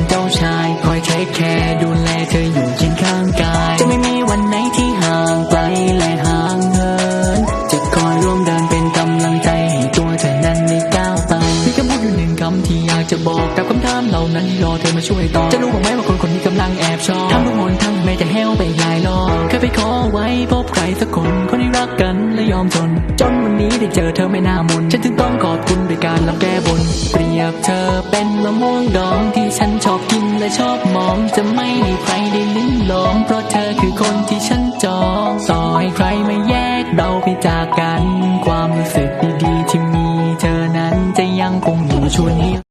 ง ก้าวไปมีคำพูดอยู่หนึ่งคำที่อยากจะบอกกับคำถามเหล่านั้นที่รอเธอมาช่วยตอบจะรู้บ้างไหมว่าคนคนนี้กำลังแอบชอบทำทุกหนทั้งแม้จะแห้วไปหลายรอบเคยไปขอไว้พบใครสักคนคนที่รักกันและยอมทนจนวันนี้ได้เจอเธอไม่น่ามนฉันถึงต้องขอบคุณด้วยการรับแก้บนเปรียบเธอเป็นมะม่วงดองที่ฉันชอบกินและชอบมองจะไม่ให้ใครได้ลิ้มลองเพราะเธอคือคนที่ฉันจองต่อให้ใครมาแยกเราไปจากกัน ความรู้สึกดีๆที่มี เธ